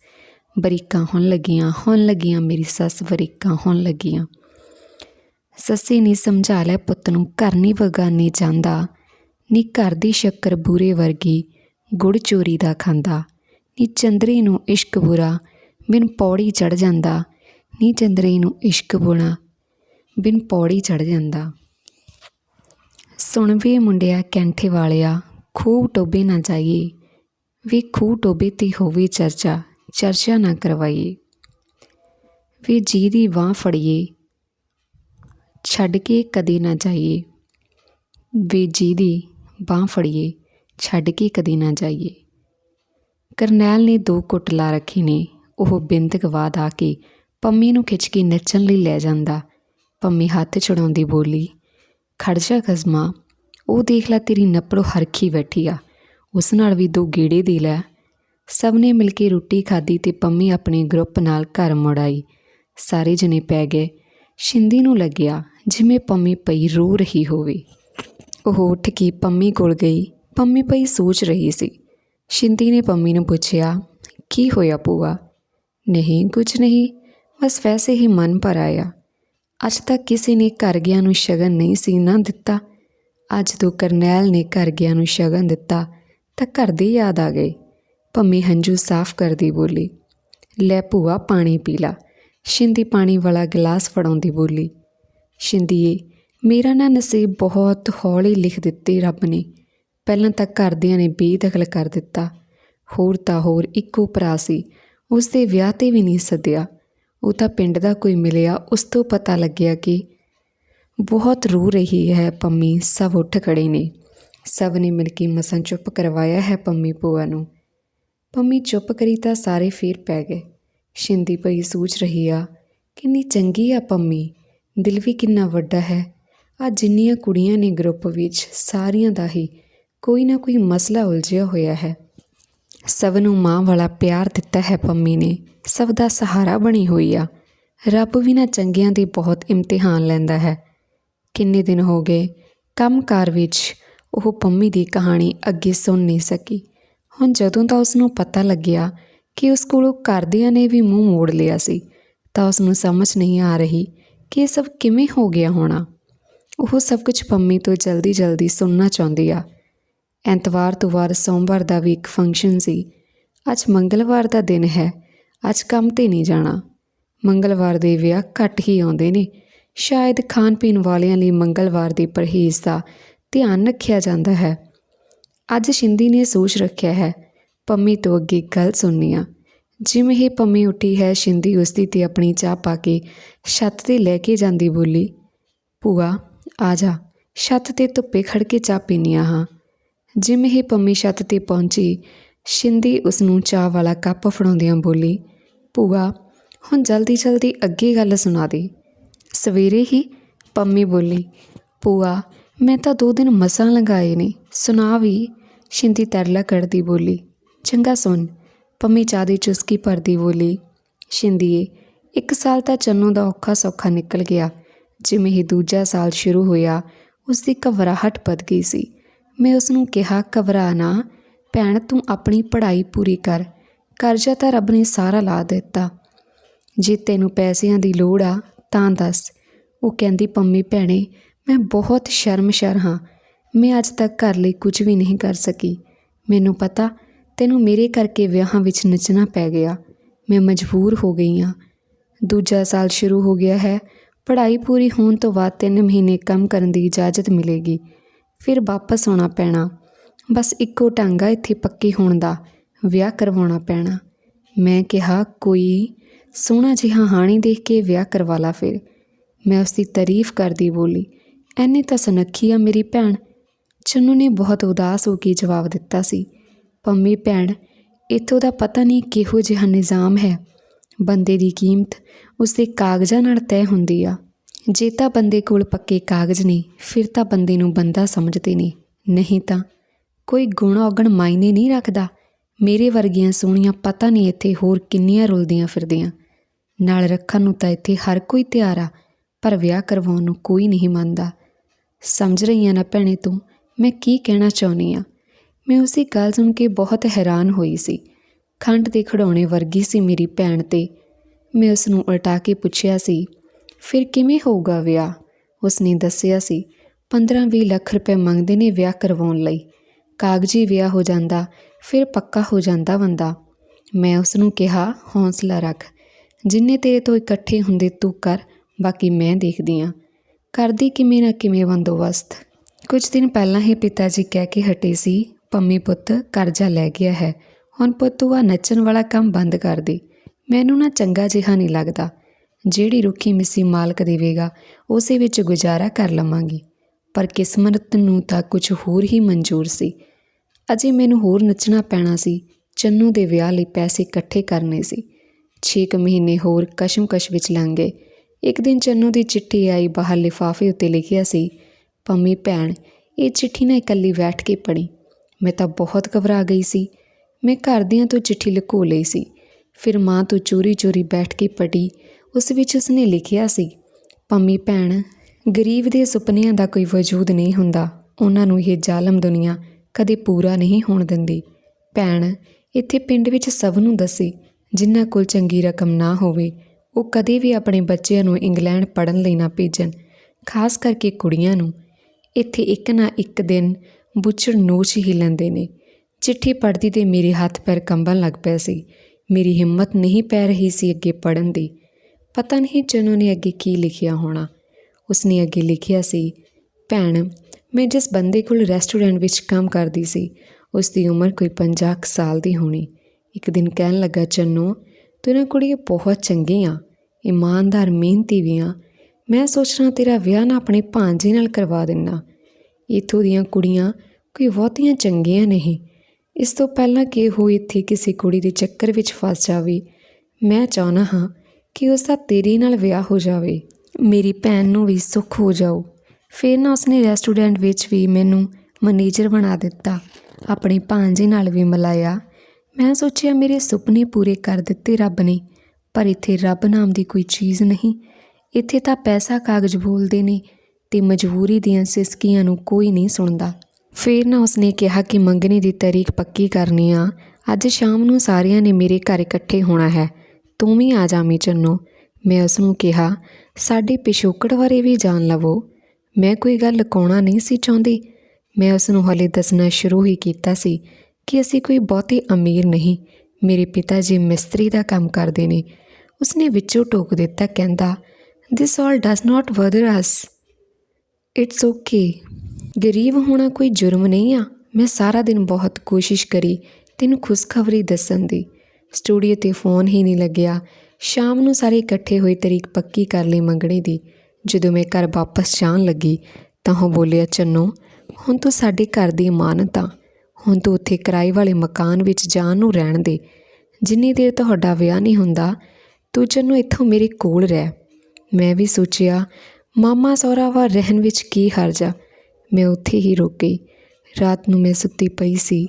ਬਰੀਕਾਂ ਹੋਣ ਲੱਗੀਆਂ ਹੋਣ ਲੱਗੀਆਂ ਮੇਰੀ ਸੱਸ, ਬਰੀਕਾਂ ਹੋਣ ਲੱਗੀਆਂ। ਸੱਸੀ ਨੇ ਸਮਝਾ ਲਿਆ, ਪੁੱਤ ਨੂੰ ਘਰ ਨਹੀਂ ਵਗਾਨੀ ਜਾਂਦਾ, ਨੀ ਘਰ ਦੀ ਸ਼ੱਕਰ ਬੂਰੇ ਵਰਗੀ ਗੁੜ ਚੋਰੀ ਦਾ ਖਾਂਦਾ, ਨੀ ਚੰਦਰੀ ਨੂੰ ਇਸ਼ਕ ਬੁਰਾ, ਬਿਨ ਪੌੜੀ ਚੜ ਜਾਂਦਾ, ਨੀ ਚੰਦਰੀ ਨੂੰ ਇਸ਼ਕ ਬੁਣਾ, ਬਿਨ ਪੌੜੀ ਚੜ ਜਾਂਦਾ। ਸੁਣ ਵੀ ਮੁੰਡਿਆ ਕੈਂਠੇ ਵਾਲਿਆ ਖੂਬ ਟੋਬੇ ਨਾ ਜਾਈਏ, ਵੀ ਖੂਹ ਟੋਬੇ ਤੇ ਹੋਵੇ ਚਰਚਾ ਚਰਚਾ ਨਾ ਕਰਵਾਈਏ। ਵੀ ਜੀ ਦੀ ਬਾਹ ਫੜੀਏ, ਛੱਡ ਕੇ ਕਦੇ ਨਾ ਜਾਈਏ। ਵੇ ਜੀ ਦੀ ਬਾਹ ਫੜੀਏ, ਛੱਡ ਕੇ ਕਦੇ ਨਾ ਜਾਈਏ। ਕਰਨੈਲ ਨੇ ਦੋ ਕੁੱਟ ਲਾ ਰੱਖੇ ਨੇ, ਉਹ ਬਿੰਦਕ ਬਾਅਦ ਆ ਕੇ ਪੰਮੀ ਨੂੰ ਖਿੱਚ ਕੇ ਨੱਚਣ ਲਈ ਲੈ ਜਾਂਦਾ। ਪੰਮੀ ਹੱਥ ਛੁਡਾਉਂਦੀ ਬੋਲੀ, ਖੜ ਜਾ ਉਹ ਦੇਖ ਲੈ ਤੇਰੀ ਨੱਪੜੋ ਹਰਖੀ ਬੈਠੀ ਆ, ਉਸ ਨਾਲ ਵੀ ਦੋ ਗੇੜੇ ਦੇ ਲੈ। ਸਭ ਨੇ ਮਿਲ ਕੇ ਰੋਟੀ ਖਾਧੀ ਤੇ ਪੰਮੀ ਆਪਣੇ ਗਰੁੱਪ ਨਾਲ ਘਰ ਮੁੜ ਆਈ। ਸਾਰੇ ਜਣੇ ਪੈ ਗਏ। ਸ਼ਿੰਦੀ ਨੂੰ ਲੱਗਿਆ ਜਿਵੇਂ ਪੰਮੀ ਪਈ ਰੋ ਰਹੀ ਹੋਵੇ। ਉਹ ਉੱਠ ਕੇ ਪੰਮੀ ਕੋਲ ਗਈ। ਪੰਮੀ ਪਈ ਸੋਚ ਰਹੀ ਸੀ। ਸ਼ਿੰਦੀ ਨੇ ਪੰਮੀ ਨੂੰ ਪੁੱਛਿਆ, ਕੀ ਹੋਇਆ ਪੂਆ ਨਹੀਂ ਕੁਝ ਨਹੀਂ। ਬਸ ਵੈਸੇ ਹੀ ਮਨ ਭਰ ਆਇਆ। ਅੱਜ ਤੱਕ ਕਿਸੇ ਨੇ ਘਰ ਗਿਆ ਨੂੰ ਸ਼ਗਨ ਨਹੀਂ ਸੀ ਨਾ ਦਿੱਤਾ। ਅੱਜ ਤੋਂ ਕਰਨੈਲ ਨੇ ਘਰ ਗਿਆ ਨੂੰ ਸ਼ਗਨ ਦਿੱਤਾ ਤਾਂ ਘਰ ਦੀ ਯਾਦ ਆ ਗਈ ਪੰਮੀ ਹੰਝੂ ਸਾਫ਼ ਕਰਦੀ ਬੋਲੀ, ਲੈ ਭੂਆ, ਪਾਣੀ ਪੀ ਲਾ। ਸ਼ਿੰਦੀ ਪਾਣੀ ਵਾਲਾ ਗਲਾਸ ਫੜਾਉਂਦੀ ਬੋਲੀ ਸ਼ਿੰਦੀਏ ਮੇਰਾ ਨਾ ਨਸੀਬ ਬਹੁਤ ਹੌਲੀ ਲਿਖ ਦਿੱਤੀ ਰੱਬ ਨੇ। ਪਹਿਲਾਂ ਤਾਂ ਘਰਦਿਆਂ ਨੇ ਬੇਦਖਲ ਕਰ ਦਿੱਤਾ। ਹੋਰ ਤਾਂ ਹੋਰ ਇੱਕੋ ਭਰਾ ਸੀ ਉਸ ਦੇ ਵਿਆਹ ਤੇ ਵੀ ਨਹੀਂ ਸੱਦਿਆ। ਉਹ ਤਾਂ ਪਿੰਡ ਦਾ ਕੋਈ ਮਿਲਿਆ, ਉਸ ਤੋਂ ਪਤਾ ਲੱਗਿਆ ਕਿ ਬਹੁਤ ਰੂ ਰਹੀ ਹੈ ਪੰਮੀ, ਸਭ ਉੱਠ ਖੜੇ ਨੇ। ਸਭ ਨੇ ਮਿਲ ਕੇ ਮਸਾਂ ਚੁੱਪ ਕਰਵਾਇਆ ਹੈ ਪੰਮੀ ਭੂਆ ਨੂੰ। ਪੰਮੀ ਚੁੱਪ ਕਰੀ ਤਾਂ ਸਾਰੇ ਫੇਰ ਪੈ ਗਏ। ਸ਼ਿੰਦੀ ਪਈ ਸੋਚ ਰਹੀ ਆ, ਕਿੰਨੀ ਚੰਗੀ ਆ ਪੰਮੀ, ਦਿਲ ਵੀ ਕਿੰਨਾ ਵੱਡਾ ਹੈ। ਆ ਜਿੰਨੀਆਂ ਕੁੜੀਆਂ ਨੇ ਗਰੁੱਪ ਵਿੱਚ, ਸਾਰੀਆਂ ਦਾ ਹੀ ਕੋਈ ਨਾ ਕੋਈ ਮਸਲਾ ਉਲਝਿਆ ਹੋਇਆ ਹੈ। ਸਭ ਨੂੰ ਮਾਂ ਵਾਲਾ ਪਿਆਰ ਦਿੱਤਾ ਹੈ ਪੰਮੀ ਨੇ, ਸਭ ਦਾ ਸਹਾਰਾ ਬਣੀ ਹੋਈ ਆ। ਰੱਬ ਵੀ ਨਾ ਚੰਗਿਆਂ ਦੇ ਬਹੁਤ ਇਮਤਿਹਾਨ ਲੈਂਦਾ ਹੈ। ਕਿੰਨੇ ਦਿਨ ਹੋ ਗਏ, ਕੰਮਕਾਰ ਵਿੱਚ ਉਹ ਪੰਮੀ ਦੀ ਕਹਾਣੀ ਅੱਗੇ ਸੁਣ ਨਹੀਂ ਸਕੀ। ਹੁਣ ਜਦੋਂ ਤਾਂ ਉਸ ਨੂੰ ਪਤਾ ਲੱਗਿਆ ਕਿ ਉਸ ਕੋਲੋਂ ਘਰਦਿਆਂ ਨੇ ਵੀ ਮੂੰਹ ਮੋੜ ਲਿਆ ਸੀ, ਤਾਂ ਉਸ ਨੂੰ ਸਮਝ ਨਹੀਂ ਆ ਰਹੀ ਕਿ ਇਹ ਸਭ ਕਿਵੇਂ ਹੋ ਗਿਆ ਹੋਣਾ। ਉਹ ਸਭ ਕੁਝ ਪੰਮੀ ਤੋਂ ਜਲਦੀ ਜਲਦੀ ਸੁਣਨਾ ਚਾਹੁੰਦੀ ਆ। ਐਤਵਾਰ ਤੋਂ ਵਾਰ ਸੋਮਵਾਰ ਦਾ ਵੀ ਇੱਕ ਫੰਕਸ਼ਨ ਸੀ। ਅੱਜ ਮੰਗਲਵਾਰ ਦਾ ਦਿਨ ਹੈ। ਅੱਜ ਕੰਮ ਤੇ ਨਹੀਂ ਜਾਣਾ। ਮੰਗਲਵਾਰ ਦੇ ਵਿਆਹ ਘੱਟ ਹੀ ਆਉਂਦੇ ਨੇ। ਸ਼ਾਇਦ ਖਾਣ ਪੀਣ ਵਾਲਿਆਂ ਲਈ ਮੰਗਲਵਾਰ ਦੇ ਪਰਹੇਜ਼ ਦਾ ਧਿਆਨ ਰੱਖਿਆ ਜਾਂਦਾ ਹੈ। ਅੱਜ ਸ਼ਿੰਦੀ ਨੇ ਸੋਚ ਰੱਖਿਆ ਹੈ, ਪੰਮੀ ਤੋਂ ਅੱਗੇ ਗੱਲ ਸੁਣਨੀ ਆ। ਜਿਵੇਂ ਹੀ ਪੰਮੀ ਉੱਠੀ ਹੈ, ਸ਼ਿੰਦੀ ਉਸਦੀ ਤੇ ਆਪਣੀ ਚਾਹ ਪਾ ਕੇ ਛੱਤ ਤੇ ਲੈ ਕੇ ਜਾਂਦੀ ਬੋਲੀ, ਭੂਆ, ਆ ਜਾ, ਛੱਤ ਤੇ ਧੁੱਪੇ ਖੜ ਕੇ ਚਾਹ ਪੀਨੀਆਂ ਹਾਂ। ਜਿਵੇਂ ਹੀ ਪੰਮੀ ਛੱਤ ਤੇ ਪਹੁੰਚੀ, ਸ਼ਿੰਦੀ ਉਸ ਨੂੰ ਚਾਹ ਵਾਲਾ ਕੱਪ ਫੜਾਉਂਦਿਆਂ ਬੋਲੀ, ਭੂਆ, ਹੁਣ ਜਲਦੀ ਜਲਦੀ ਅੱਗੇ ਗੱਲ ਸੁਣਾ ਦੇ। ਸਵੇਰੇ ਹੀ ਪੰਮੀ ਬੋਲੀ, ਭੂਆ, ਮੈਂ ਤਾਂ ਦੋ ਦਿਨ ਮਸਾਂ ਲਗਾਏ ਨੇ ਸੁਣਾ ਵੀ, ਸ਼ਿੰਦੀ ਤਰਲਾ ਕਰਦੀ ਬੋਲੀ, ਚੰਗਾ ਸੁਣ, ਪੰਮੀ ਚਾਹ ਦੀ ਚੁਸਕੀ ਭਰਦੀ ਬੋਲੀ ਸ਼ਿੰਦੀਏ ਇੱਕ ਸਾਲ ਤਾਂ ਚੰਨੂ ਦਾ ਔਖਾ ਸੌਖਾ ਨਿਕਲ ਗਿਆ। ਜਿਵੇਂ ਹੀ ਦੂਜਾ ਸਾਲ ਸ਼ੁਰੂ ਹੋਇਆ ਉਸ ਦੀ ਘਬਰਾਹਟ ਵੱਧ ਗਈ ਸੀ। ਮੈਂ ਉਸ ਨੂੰ ਕਿਹਾ, ਘਬਰਾ ਨਾ, ਭੈਣ, ਤੂੰ ਆਪਣੀ ਪੜ੍ਹਾਈ ਪੂਰੀ ਕਰ। ਕਰਜ਼ਾ ਤਾਂ ਰੱਬ ਨੇ ਸਾਰਾ ਲਾ ਦਿੱਤਾ। ਜੇ ਤੈਨੂੰ ਪੈਸਿਆਂ ਦੀ ਲੋੜ ਆ, ਤਾਂ ਦੱਸ। ਉਹ ਕਹਿੰਦੀ, ਪੰਮੀ, ਭੈਣੇ, ਮੈਂ ਬਹੁਤ ਸ਼ਰਮਸ਼ਰ ਹਾਂ। ਮੈਂ ਅੱਜ ਤੱਕ ਘਰ ਲਈ ਕੁਝ ਵੀ ਨਹੀਂ ਕਰ ਸਕੀ। ਮੈਨੂੰ ਪਤਾ ਤੈਨੂੰ ਮੇਰੇ ਕਰਕੇ ਵਿਆਹਾਂ ਵਿੱਚ ਨੱਚਣਾ ਪੈ ਗਿਆ। ਮੈਂ ਮਜਬੂਰ ਹੋ ਗਈ ਹਾਂ। ਦੂਜਾ ਸਾਲ ਸ਼ੁਰੂ ਹੋ ਗਿਆ ਹੈ। ਪੜ੍ਹਾਈ ਪੂਰੀ ਹੋਣ ਤੋਂ ਬਾਅਦ 3 ਮਹੀਨੇ ਕੰਮ ਕਰਨ ਦੀ ਇਜਾਜ਼ਤ ਮਿਲੇਗੀ। ਫਿਰ ਵਾਪਸ ਆਉਣਾ ਪੈਣਾ। ਬਸ ਇੱਕੋ ਟਾਂਗਾ ਇੱਥੇ ਪੱਕੀ ਹੋਣ ਦਾ। ਵਿਆਹ ਕਰਵਾਉਣਾ ਪੈਣਾ। ਮੈਂ ਕਿਹਾ, ਕੋਈ ਸੋਹਣਾ ਜਿਹਾ ਹਾਣੀ ਦੇਖ ਕੇ ਵਿਆਹ ਕਰਵਾ ਲਾ ਫਿਰ। ਮੈਂ ਉਸ ਦੀ ਤਾਰੀਫ ਕਰਦੀ ਬੋਲੀ, ਐਨੇ ਤਾਂ ਸੁਨੱਖੀ ਆ ਮੇਰੀ ਭੈਣ। ਚੰਨੂ ਨੇ ਬਹੁਤ ਉਦਾਸ ਹੋ ਕੇ ਜਵਾਬ ਦਿੱਤਾ ਸੀ, ਪੰਮੀ ਭੈਣ, ਇੱਥੋਂ ਦਾ ਪਤਾ ਨਹੀਂ ਕਿਹੋ ਜਿਹਾ ਨਿਜ਼ਾਮ ਹੈ। ਬੰਦੇ ਦੀ ਕੀਮਤ ਉਸਦੇ ਕਾਗਜ਼ਾਂ ਨਾਲ ਤੈਅ ਹੁੰਦੀ ਆ। ਜੇ ਤਾਂ ਬੰਦੇ ਕੋਲ ਪੱਕੇ ਕਾਗਜ਼ ਨੇ, ਫਿਰ ਤਾਂ ਬੰਦੇ ਨੂੰ ਬੰਦਾ ਸਮਝਦੇ ਨੇ। ਨਹੀਂ ਤਾਂ ਕੋਈ ਗੁਣ ਔਗਣ ਮਾਇਨੇ ਨਹੀਂ ਰੱਖਦਾ। ਮੇਰੇ ਵਰਗੀਆਂ ਸੋਹਣੀਆਂ ਪਤਾ ਨਹੀਂ ਇੱਥੇ ਹੋਰ ਕਿੰਨੀਆਂ ਰੁਲਦੀਆਂ ਫਿਰਦੀਆਂ। ਨਾਲ ਰੱਖਣ ਨੂੰ ਤਾਂ ਇੱਥੇ ਹਰ ਕੋਈ ਤਿਆਰ ਆ, ਪਰ ਵਿਆਹ ਕਰਵਾਉਣ ਨੂੰ ਕੋਈ ਨਹੀਂ ਮੰਨਦਾ। ਸਮਝ ਰਹੀਆਂ ਨਾ ਭੈਣੇ ਤੂੰ? ਮੈਂ ਕੀ ਕਹਿਣਾ ਚਾਹੁੰਦੀ ਆ ਮੈਂ ਉਸੇ ਗੱਲ ਸੁਣ ਕੇ ਬਹੁਤ ਹੈਰਾਨ ਹੋਈ ਸੀ। ਖੰਡ ਦੇ ਖਿਡੌਣੇ ਵਰਗੀ ਸੀ ਮੇਰੀ ਭੈਣ ਤੇ। ਮੈਂ ਉਸ ਨੂੰ ਉਲਟਾ ਕੇ ਪੁੱਛਿਆ ਸੀ, ਫਿਰ ਕਿਵੇਂ ਹੋਊਗਾ ਵਿਆਹ? ਉਸ ਨੇ ਦੱਸਿਆ ਸੀ 15-20 ਲੱਖ ਰੁਪਏ ਮੰਗਦੇ ਨੇ ਵਿਆਹ ਕਰਵਾਉਣ ਲਈ। ਕਾਗਜ਼ੀ ਵਿਆਹ ਹੋ ਜਾਂਦਾ, ਫਿਰ ਪੱਕਾ ਹੋ ਜਾਂਦਾ ਬੰਦਾ। ਮੈਂ ਉਸ ਨੂੰ ਕਿਹਾ, ਹੌਸਲਾ ਰੱਖ। ਜਿੰਨੇ ਤੇਰੇ ਤੋਂ ਇਕੱਠੇ ਹੁੰਦੇ ਤੂੰ ਕਰ, ਬਾਕੀ ਮੈਂ ਦੇਖਦੀ ਆ। ਕਰਦੀ ਕਿਵੇਂ ਨਾ ਕਿਵੇਂ ਬੰਦੋਬਸਤ। ਕੁਝ ਦਿਨ ਪਹਿਲਾਂ ਹੀ ਪਿਤਾ ਜੀ ਕਹਿ ਕੇ ਹਟੇ ਸੀ, ਪੰਮੀ ਪੁੱਤ, ਕਰਜ਼ਾ ਲੈ ਗਿਆ ਹੈ। ਹੁਣ ਪੁੱਤ ਤੂੰ ਆ ਨੱਚਣ ਵਾਲਾ ਕੰਮ ਬੰਦ ਕਰ ਦੇ। ਮੈਨੂੰ ਨਾ ਚੰਗਾ ਜਿਹਾ ਨਹੀਂ ਲੱਗਦਾ। ਜਿਹੜੀ ਰੁੱਖੀ ਮਿੱਸੀ ਮਾਲਕ ਦੇਵੇਗਾ, ਉਸੇ ਵਿੱਚ ਗੁਜ਼ਾਰਾ ਕਰ ਲਵਾਂਗੀ। ਪਰ ਕਿਸਮਤ ਨੂੰ ਤਾਂ ਕੁਝ ਹੋਰ ਹੀ ਮਨਜ਼ੂਰ ਸੀ। ਅਜੇ ਮੈਨੂੰ ਹੋਰ ਨੱਚਣਾ ਪੈਣਾ ਸੀ। ਚੰਨੂ ਦੇ ਵਿਆਹ ਲਈ ਪੈਸੇ ਇਕੱਠੇ ਕਰਨੇ ਸੀ। 6 ਮਹੀਨੇ ਹੋਰ ਕਸ਼ਮਕਸ਼ ਵਿੱਚ ਲੰਘ ਗਏ। ਇੱਕ ਦਿਨ ਚੰਨੂ ਦੀ ਚਿੱਠੀ ਆਈ, ਬਾਹਰ ਲਿਫਾਫੇ ਉੱਤੇ ਲਿਖਿਆ ਸੀ ਪੰਮੀ ਭੈਣ, ਇਹ ਚਿੱਠੀ ਨਾ ਇਕੱਲੀ ਬੈਠ ਕੇ ਪੜ੍ਹੀ। ਮੈਂ ਤਾਂ ਬਹੁਤ ਘਬਰਾ ਗਈ ਸੀ। ਮੈਂ ਘਰਦਿਆਂ ਤੋਂ ਚਿੱਠੀ ਲੁਕੋ ਲਈ ਸੀ। ਫਿਰ ਮਾਂ ਤੋਂ ਚੋਰੀ-ਚੋਰੀ ਬੈਠ ਕੇ ਪੜ੍ਹੀ। ਉਸ ਵਿੱਚ ਉਸਨੇ ਲਿਖਿਆ ਸੀ, ਪੰਮੀ ਭੈਣ, ਗਰੀਬ ਦੇ ਸੁਪਨਿਆਂ ਦਾ ਕੋਈ ਵਜੂਦ ਨਹੀਂ ਹੁੰਦਾ। ਉਹਨਾਂ ਨੂੰ ਇਹ ਜ਼ਾਲਮ ਦੁਨੀਆ ਕਦੇ ਪੂਰਾ ਨਹੀਂ ਹੋਣ ਦਿੰਦੀ। ਭੈਣ, ਇੱਥੇ ਪਿੰਡ ਵਿੱਚ ਸਭ ਨੂੰ ਦੱਸੀ ਜਿਨ੍ਹਾਂ ਕੋਲ ਚੰਗੀ ਰਕਮ ਨਾ ਹੋਵੇ, ਉਹ ਕਦੇ ਵੀ ਆਪਣੇ ਬੱਚਿਆਂ ਨੂੰ ਇੰਗਲੈਂਡ ਪੜਨ ਲਈ ਨਾ ਭੇਜਣ। ਖਾਸ ਕਰਕੇ ਕੁੜੀਆਂ ਨੂੰ। ਇੱਥੇ ਇੱਕ ਨਾ ਇੱਕ ਦਿਨ ਬੁੱਚੜ ਨੋਚ ਹੀ ਲੈਂਦੇ ਨੇ। ਚਿੱਠੀ ਪੜ੍ਹਦੀ ਤੇ ਮੇਰੇ ਹੱਥ ਪੈਰ ਕੰਬਣ ਲੱਗ ਪਏ ਸੀ। ਮੇਰੀ ਹਿੰਮਤ ਨਹੀਂ ਪੈ ਰਹੀ ਸੀ ਅੱਗੇ ਪੜਨ ਦੀ। ਪਤਾ ਨਹੀਂ ਚਨੂ ਨੇ ਅੱਗੇ ਕੀ ਲਿਖਿਆ ਹੋਣਾ। ਉਸਨੇ ਅੱਗੇ ਲਿਖਿਆ ਸੀ, ਭੈਣ, ਮੈਂ ਜਿਸ ਬੰਦੇ ਕੋਲ ਰੈਸਟੋਰੈਂਟ ਵਿੱਚ ਕੰਮ ਕਰਦੀ ਸੀ ਉਸ ਦੀ ਉਮਰ ਕੋਈ 50 ਕੁ ਸਾਲ ਦੀ ਹੋਣੀ। ਇੱਕ ਦਿਨ ਕਹਿਣ ਲੱਗਾ, ਚੰਨੂ ਤੂੰ ਨਾ ਕੁੜੀਏ ਬਹੁਤ ਚੰਗੀ ਆ ਇਮਾਨਦਾਰ, ਮਿਹਨਤੀ ਵੀ ਆ ਮੈਂ ਸੋਚਣਾ ਤੇਰਾ ਵਿਆਹ ਨਾ ਆਪਣੇ ਭਾਂਜੇ ਨਾਲ ਕਰਵਾ ਦੇਣਾ ਇੱਥੋਂ ਦੀਆਂ ਕੁੜੀਆਂ ਕੋਈ ਬਹੁਤੀਆਂ ਚੰਗੀਆਂ ਨਹੀਂ। ਇਸ ਤੋਂ ਪਹਿਲਾਂ ਕਿ ਉਹ ਇੱਥੇ ਕਿਸੇ ਕੁੜੀ ਦੇ ਚੱਕਰ ਵਿੱਚ ਫਸ ਜਾਵੇ, ਮੈਂ ਚਾਹਨਾ ਹਾਂ ਕਿ ਉਸ ਦਾ ਤੇਰੇ ਨਾਲ ਵਿਆਹ ਹੋ ਜਾਵੇ। ਮੇਰੀ ਭੈਣ ਨੂੰ ਵੀ ਸੁੱਖ ਹੋ ਜਾਊ। ਫਿਰ ਨਾ ਉਸਨੇ ਰੈਸਟੋਰੈਂਟ ਵਿੱਚ ਵੀ ਮੈਨੂੰ ਮੈਨੇਜਰ ਬਣਾ ਦਿੱਤਾ, ਆਪਣੇ ਭਾਂਜੇ ਨਾਲ ਵੀ ਮਿਲਾਇਆ। ਮੈਂ ਸੋਚਿਆ, ਮੇਰੇ ਸੁਪਨੇ ਪੂਰੇ ਕਰ ਦਿੱਤੇ ਰੱਬ ਨੇ, ਪਰ ਇੱਥੇ ਰੱਬ ਨਾਮ ਦੀ ਕੋਈ ਚੀਜ਼ ਨਹੀਂ। ਇੱਥੇ ਤਾਂ ਪੈਸਾ ਕਾਗਜ਼ ਬੋਲਦੇ ਨੇ ਤੇ ਮਜਬੂਰੀ ਦੀਆਂ ਸਿਸਕੀਆਂ ਨੂੰ ਕੋਈ ਨਹੀਂ ਸੁਣਦਾ। ਫਿਰ ਨਾ ਉਸਨੇ ਕਿਹਾ ਕਿ ਮੰਗਣੀ ਦੀ ਤਾਰੀਖ ਪੱਕੀ ਕਰਨੀ ਆ। ਅੱਜ ਸ਼ਾਮ ਨੂੰ ਸਾਰਿਆਂ ਨੇ ਮੇਰੇ ਘਰ ਇਕੱਠੇ ਹੋਣਾ ਹੈ। ਤੂੰ ਵੀ ਆ ਜਾਵੀਂ ਚੰਨੋ। ਮੈਂ ਉਸ ਨੂੰ ਕਿਹਾ, ਸਾਡੇ ਪਿਛੋਕੜ ਬਾਰੇ ਵੀ ਜਾਣ ਲਵੋ। ਮੈਂ ਕੋਈ ਗੱਲ ਲੁਕਾਉਣਾ ਨਹੀਂ ਸੀ ਚਾਹੁੰਦੀ। ਮੈਂ ਉਸ ਨੂੰ ਹਲੇ ਦੱਸਣਾ ਸ਼ੁਰੂ ਹੀ ਕੀਤਾ ਸੀ ਕਿ ਅਸੀਂ ਕੋਈ ਬਹੁਤੇ ਅਮੀਰ ਨਹੀਂ। ਮੇਰੇ ਪਿਤਾ ਜੀ ਮਿਸਤਰੀ ਦਾ ਕੰਮ ਕਰਦੇ ਨੇ। ਉਸਨੇ ਵਿੱਚੋਂ ਟੋਕ ਦਿੱਤਾ, ਕਹਿੰਦਾ this all does not bother us it's okay ਗਰੀਬ ਹੋਣਾ ਕੋਈ ਜੁਰਮ ਨਹੀਂ ਆ। ਮੈਂ ਸਾਰਾ ਦਿਨ ਬਹੁਤ ਕੋਸ਼ਿਸ਼ ਕਰੀ, ਤੈਨੂੰ ਖੁਸ਼ਖਬਰੀ ਦੱਸਣ ਦੀ। ਸਟੂਡੀਓ ਤੇ ਫੋਨ ਹੀ ਨਹੀਂ ਲੱਗਿਆ। ਸ਼ਾਮ ਨੂੰ ਸਾਰੇ ਇਕੱਠੇ ਹੋਏ ਤਰੀਕ ਪੱਕੀ ਕਰ ਲਈ ਮੰਗਣੀ ਦੀ। ਜਦੋਂ ਮੈਂ ਘਰ ਵਾਪਸ ਜਾਣ ਲੱਗੀ, ਤਾਂ ਉਹ ਬੋਲਿਆ, ਚੰਨੋ, ਹੁਣ ਤੂੰ ਸਾਡੇ ਘਰ ਦੀ ਇਮਾਨਤ ਆ। ਹੁਣ ਤੂੰ ਉੱਥੇ ਕਿਰਾਏ ਵਾਲੇ ਮਕਾਨ ਵਿੱਚ ਜਾਣ ਨੂੰ ਰਹਿਣ ਦੇ। ਜਿੰਨੀ ਦੇਰ ਤੁਹਾਡਾ ਵਿਆਹ ਨਹੀਂ ਹੁੰਦਾ, ਤੂੰ ਚੰਨੋ ਇੱਥੋਂ ਮੇਰੇ ਕੋਲ ਰਹਿ। ਮੈਂ ਵੀ ਸੋਚਿਆ, ਮਾਮਾ ਸਹੁਰਾ ਵਾ ਰਹਿਣ ਵਿੱਚ ਕੀ ਹਰਜ ਆ ਮੈਂ ਉੱਥੇ ਹੀ ਰੁਕ ਗਈ। ਰਾਤ ਨੂੰ ਮੈਂ ਸੁੱਤੀ ਪਈ ਸੀ।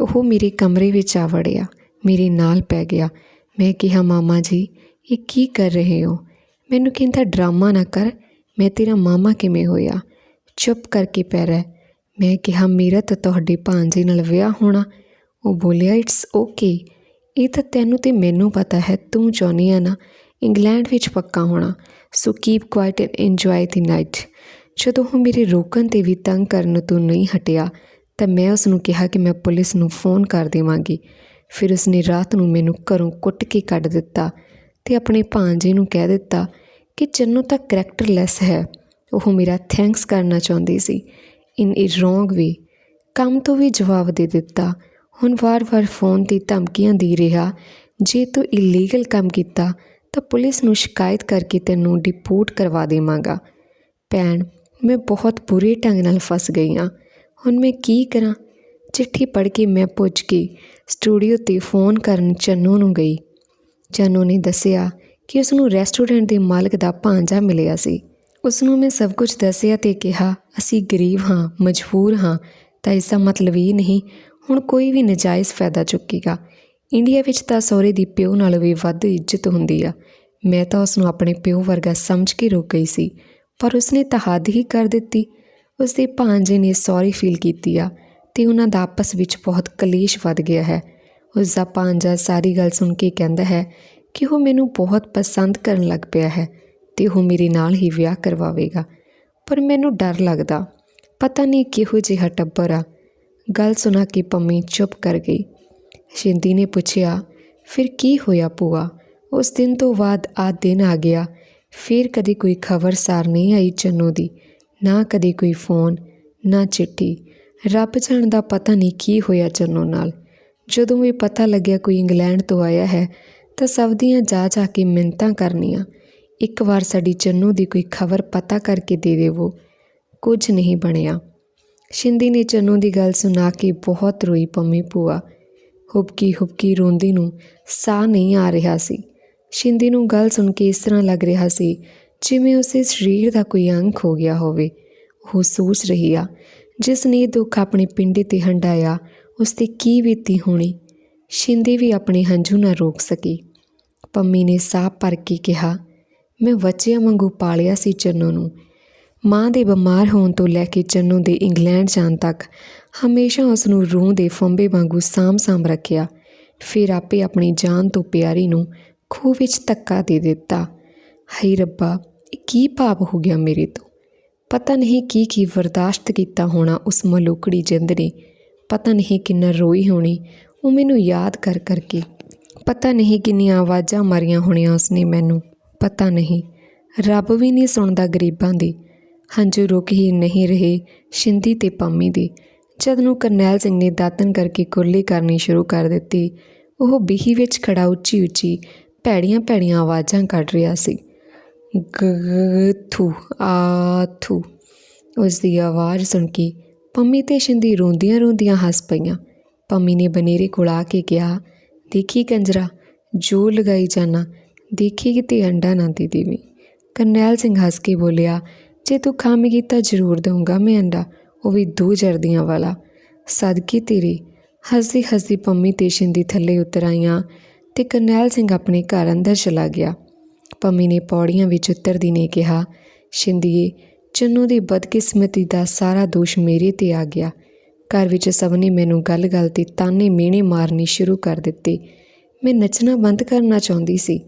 ਉਹ ਮੇਰੇ ਕਮਰੇ ਵਿੱਚ ਆ ਵੜਿਆ, ਮੇਰੇ ਨਾਲ ਪੈ ਗਿਆ। ਮੈਂ ਕਿਹਾ, ਮਾਮਾ ਜੀ, ਇਹ ਕੀ ਕਰ ਰਹੇ ਹੋ? ਮੈਨੂੰ ਕਹਿੰਦਾ, ਡਰਾਮਾ ਨਾ ਕਰ, ਮੈਂ ਤੇਰਾ ਮਾਮਾ ਕਿਵੇਂ ਹੋਇਆ? ਚੁੱਪ ਕਰਕੇ ਪੈ ਰਹਿ। ਮੈਂ ਕਿਹਾ, ਮੇਰਾ ਤਾਂ ਤੁਹਾਡੇ ਭਾਂਜੇ ਨਾਲ ਵਿਆਹ ਹੋਣਾ। ਉਹ ਬੋਲਿਆ ਇਟਸ ਓਕੇ ਇਹ ਤਾਂ ਤੈਨੂੰ ਤੇ ਮੈਨੂੰ ਪਤਾ ਹੈ, ਤੂੰ ਚਾਹੁੰਦੀ ਆ ਨਾ ਇੰਗਲੈਂਡ ਵਿੱਚ ਪੱਕਾ ਹੋਣਾ। So keep quiet and enjoy the night ਜਦੋਂ ਉਹ ਮੇਰੇ ਰੋਕਣ ਤੇ ਵੀ ਤੰਗ ਕਰਨ ਤੋਂ ਨਹੀਂ ਹਟਿਆ, ਤਾਂ ਮੈਂ ਉਸ ਨੂੰ ਕਿਹਾ ਕਿ ਮੈਂ ਪੁਲਿਸ ਨੂੰ ਫੋਨ ਕਰ ਦੇਵਾਂਗੀ। ਫਿਰ ਉਸਨੇ ਰਾਤ ਨੂੰ ਮੈਨੂੰ ਘਰੋਂ ਕੁੱਟ ਕੇ ਕੱਢ ਦਿੱਤਾ ਤੇ ਆਪਣੇ ਭਾਂਜੇ ਨੂੰ ਕਹਿ ਦਿੱਤਾ ਕਿ ਚੰਨੂ ਤਾਂ ਕਰੈਕਟਰਲੈਸ ਹੈ। ਉਹ ਮੇਰਾ ਥੈਂਕਸ ਕਰਨਾ ਚਾਹੁੰਦੀ ਸੀ। ਇਨ ਏ ਰੋਂਗ ਵੇ ਕੰਮ ਤੋਂ ਵੀ ਜਵਾਬ ਦੇ ਦਿੱਤਾ। ਹੁਣ ਵਾਰ-ਵਾਰ ਫੋਨ ਤੇ ਧਮਕੀਆਂ ਦੇ ਰਿਹਾ। ਜੇ ਤੂੰ ਇਲੀਗਲ ਕੰਮ ਕੀਤਾ ਤਾਂ ਪੁਲਿਸ ਨੂੰ ਸ਼ਿਕਾਇਤ ਕਰਕੇ ਤੈਨੂੰ ਡਿਪੋਰਟ ਕਰਵਾ ਦੇਵਾਂਗਾ। ਭੈਣ, ਮੈਂ ਬਹੁਤ ਬੁਰੇ ਢੰਗ ਨਾਲ ਫਸ ਗਈ ਹਾਂ ਹੁਣ ਮੈਂ ਕੀ ਕਰਾਂ? ਚਿੱਠੀ ਪੜ੍ਹ ਕੇ ਮੈਂ ਪੁੱਜ ਕੇ ਸਟੂਡੀਓ ਤੇ ਫੋਨ ਕਰਨ ਚੰਨੂ ਨੂੰ ਗਈ। ਚੰਨੂ ਨੇ ਦੱਸਿਆ ਕਿ ਉਸ ਨੂੰ ਰੈਸਟੋਰੈਂਟ ਦੇ ਮਾਲਕ ਦਾ ਭਾਂਜਾ ਮਿਲਿਆ ਸੀ। ਉਸ ਨੂੰ ਮੈਂ ਸਭ ਕੁਝ ਦੱਸਿਆ ਤੇ ਕਿਹਾ, ਅਸੀਂ ਗਰੀਬ ਹਾਂ, ਮਜਬੂਰ ਹਾਂ, ਤਾਂ ਇਸ ਦਾ ਮਤਲਬ ਇਹ ਨਹੀਂ, ਹੁਣ ਕੋਈ ਵੀ ਨਜਾਇਜ਼ ਫਾਇਦਾ ਚੁੱਕੇਗਾ। ਇੰਡੀਆ ਵਿੱਚ ਤਾਂ ਸਹੁਰੇ ਦੀ ਪਿਓ ਨਾਲੋਂ ਵੀ ਵੱਧ ਇੱਜ਼ਤ ਹੁੰਦੀ ਆ। ਮੈਂ ਤਾਂ ਉਸ ਨੂੰ ਆਪਣੇ ਪਿਓ ਵਰਗਾ ਸਮਝ ਕੇ ਰੁਕ ਗਈ ਸੀ, ਪਰ ਉਸਨੇ ਤਾਂ ਹੱਦ ਹੀ ਕਰ ਦਿੱਤੀ। ਉਸਦੇ ਭਾਂਜੇ ਨੇ ਸੌਰੀ ਫੀਲ ਕੀਤੀ ਆ ਤੇ ਉਹਨਾਂ ਦਾ ਆਪਸ ਵਿੱਚ ਬਹੁਤ ਕਲੇਸ਼ ਵੱਧ ਗਿਆ ਹੈ। ਉਸ ਦਾ ਭਾਂਜਾ ਸਾਰੀ ਗੱਲ ਸੁਣ ਕੇ ਕਹਿੰਦਾ ਹੈ ਕਿ ਉਹ ਮੈਨੂੰ ਬਹੁਤ ਪਸੰਦ ਕਰਨ ਲੱਗ ਪਿਆ ਹੈ ਤੇ ਉਹ ਮੇਰੇ ਨਾਲ ਹੀ ਵਿਆਹ ਕਰਵਾਵੇਗਾ, ਪਰ ਮੈਨੂੰ ਡਰ ਲੱਗਦਾ। ਪਤਾ ਨਹੀਂ ਕਿਹੋ ਜਿਹਾ ਟੱਬਰ ਆ। ਗੱਲ ਸੁਣਾ ਕੇ ਪੰਮੀ ਚੁੱਪ ਕਰ ਗਈ। ਸ਼ਿੰਦੀ ਨੇ ਪੁੱਛਿਆ, ਫਿਰ ਕੀ ਹੋਇਆ ਭੂਆ? ਉਸ ਦਿਨ ਤੋਂ ਬਾਅਦ ਆ ਦਿਨ ਆ ਗਿਆ। ਫਿਰ ਕਦੇ ਕੋਈ ਖਬਰ ਸਾਰ ਨਹੀਂ ਆਈ ਚੰਨੂ ਦੀ, ਨਾ ਕਦੇ ਕੋਈ ਫੋਨ, ਨਾ ਚਿੱਠੀ। ਰੱਬ ਜਾਣਦਾ ਪਤਾ ਨਹੀਂ ਕੀ ਹੋਇਆ ਚੰਨੂ ਨਾਲ। ਜਦੋਂ ਵੀ ਪਤਾ ਲੱਗਿਆ ਕੋਈ ਇੰਗਲੈਂਡ ਤੋਂ ਆਇਆ ਹੈ, ਤਾਂ ਸਭ ਦੀਆਂ ਜਾ ਜਾ ਕੇ ਮਿੰਤਾਂ ਕਰਨੀਆਂ। ਇੱਕ ਵਾਰ ਸਾਡੀ ਚੰਨੂ ਦੀ ਕੋਈ ਖਬਰ ਪਤਾ ਕਰਕੇ ਦੇ ਦੇਵੋ। ਕੁਝ ਨਹੀਂ ਬਣਿਆ। ਸ਼ਿੰਦੀ ਨੇ ਚੰਨੂ ਦੀ ਗੱਲ ਸੁਣਾ ਕੇ ਬਹੁਤ ਰੋਈ ਪੰਮੀ ਭੂਆ। ਹੁਬਕੀ ਹੁਬਕੀ ਰੋਂਦੀ ਨੂੰ ਸਾਹ ਨਹੀਂ ਆ ਰਿਹਾ ਸੀ। ਸ਼ਿੰਦੀ ਨੂੰ ਗੱਲ ਸੁਣ ਕੇ ਇਸ ਤਰ੍ਹਾਂ ਲੱਗ ਰਿਹਾ ਸੀ ਜਿਵੇਂ ਉਸੇ ਸਰੀਰ ਦਾ ਕੋਈ ਅੰਗ ਹੋ ਗਿਆ ਹੋਵੇ। ਉਹ ਸੋਚ ਰਹੀ ਆ, ਜਿਸ ਨੇ ਦੁੱਖ ਆਪਣੇ ਪਿੰਡੇ ਤੇ ਹੰਡਾਇਆ ਉਸ ਤੇ ਕੀ ਬੀਤੀ ਹੋਣੀ? ਸ਼ਿੰਦੀ ਵੀ ਆਪਣੇ ਹੰਝੂ ਨਾ ਰੋਕ ਸਕੀ। ਪੰਮੀ ਨੇ ਸਾਹ ਭਰ ਕੇ ਕਿਹਾ, ਮੈਂ ਬੱਚਿਆਂ ਵਾਂਗੂ ਪਾਲਿਆ ਸੀ ਚੰਨੂ ਨੂੰ ਮਾਂ ਦੇ ਬਿਮਾਰ ਹੋਣ ਤੋਂ ਲੈ ਕੇ ਚੰਨੂ ਦੇ ਇੰਗਲੈਂਡ ਜਾਣ ਤੱਕ ਹਮੇਸ਼ਾ ਉਸ ਨੂੰ ਰੂਹ ਦੇ ਫੰਬੇ ਵਾਂਗੂ ਸਾਂਭ-ਸਾਂਭ ਰੱਖਿਆ। ਫਿਰ ਆਪੇ ਆਪਣੀ ਜਾਨ ਤੋਂ ਪਿਆਰੀ ਨੂੰ ਖੂਹ ਵਿੱਚ ਧੱਕਾ ਦੇ ਦਿੱਤਾ। ਹਈ ਰੱਬਾ, ਇਹ ਕੀ ਪਾਪ ਹੋ ਗਿਆ ਮੇਰੇ ਤੋਂ? ਪਤਾ ਨਹੀਂ ਕੀ ਕੀ ਬਰਦਾਸ਼ਤ ਕੀਤਾ ਹੋਣਾ ਉਸ ਮਲੂਕੜੀ ਜਿੰਦ ਨੇ। ਪਤਾ ਨਹੀਂ ਕਿੰਨਾ ਰੋਈ ਹੋਣੀ, ਉਹ ਮੈਨੂੰ ਯਾਦ ਕਰ ਕਰਕੇ। ਪਤਾ ਨਹੀਂ ਕਿੰਨੀਆਂ ਆਵਾਜ਼ਾਂ ਮਾਰੀਆਂ ਹੋਣੀਆਂ ਉਸਨੇ ਮੈਨੂੰ। ਪਤਾ ਨਹੀਂ, ਰੱਬ ਵੀ ਨਹੀਂ ਸੁਣਦਾ ਗਰੀਬਾਂ ਦੀ। ਹੰਝੂ ਰੁਕ ਹੀ ਨਹੀਂ ਰਹੇ ਸ਼ਿੰਦੀ ਤੇ ਪੰਮੀ ਦੇ। ਜਦ ਨੂੰ ਕਰਨੈਲ ਸਿੰਘ ਨੇ ਦਾਤਨ ਕਰਕੇ ਕੁਰਲੀ ਕਰਨੀ ਸ਼ੁਰੂ ਕਰ ਦਿੱਤੀ, ਉਹ ਬੀਹੀ ਵਿੱਚ ਖੜਾ ਉੱਚੀ ਉੱਚੀ ਭੈੜੀਆਂ ਭੈੜੀਆਂ ਆਵਾਜ਼ਾਂ ਕੱਢ ਰਿਹਾ ਸੀ। ਗ, ਥੂ, ਆ ਉਸ ਦੀ ਆਵਾਜ਼ ਸੁਣ ਕੇ ਪੰਮੀ ਤੇ ਸ਼ਿੰਦੀ ਰੋਂਦੀਆਂ ਰੋਂਦੀਆਂ ਹੱਸ ਪਈਆਂ। ਪੰਮੀ ਨੇ ਬਨੇਰੇ ਕੋਲ ਆ ਕੇ ਕਿਹਾ, ਦੇਖੀ ਕੰਜਰਾ ਜੋ ਲਗਾਈ ਜਾਣਾ ਦੇਖੀ ਕਿਤੇ ਅੰਡਾ ਨਾ ਦੇ ਦੇਵੀਂ। ਕਰਨੈਲ ਸਿੰਘ ਹੱਸ ਕੇ ਬੋਲਿਆ ਜੇ ਤੂੰ ਖਾਵੇਂਗੀ ਤਾਂ ਜ਼ਰੂਰ ਦਊਂਗਾ ਮੈਂ ਅੰਡਾ, ਉਹ ਵੀ ਦੋ ਜਰਦੀਆਂ ਵਾਲਾ। ਸਦਕੇ ਤੇਰੇ ਹੱਸਦੀ ਹੱਸਦੀ ਪੰਮੀ ਤੇ ਸ਼ਿੰਦੀ ਥੱਲੇ ਉਤਰ ਆਈਆਂ ਤੇ ਕਰਨੈਲ ਸਿੰਘ ਆਪਣੇ ਘਰ ਅੰਦਰ ਚਲਾ ਗਿਆ। ਪੰਮੀ ਨੇ ਪੌੜੀਆਂ ਵਿੱਚ ਉਤਰਦੀ ਨੇ ਕਿਹਾ, ਸ਼ਿੰਦੀਏ, ਚੰਨੂ ਦੀ ਬਦਕਿਸਮਤੀ ਦਾ ਸਾਰਾ ਦੋਸ਼ ਮੇਰੇ ਤੇ ਆ ਗਿਆ। ਘਰ ਵਿੱਚ ਸਭ ਨੇ ਮੈਨੂੰ ਗੱਲ-ਗੱਲ ਤੇ ਤਾਨੇ ਮਿਹਣੇ ਮਾਰਨੀ ਸ਼ੁਰੂ ਕਰ ਦਿੱਤੇ। ਮੈਂ ਨੱਚਣਾ ਬੰਦ ਕਰਨਾ ਚਾਹੁੰਦੀ ਸੀ,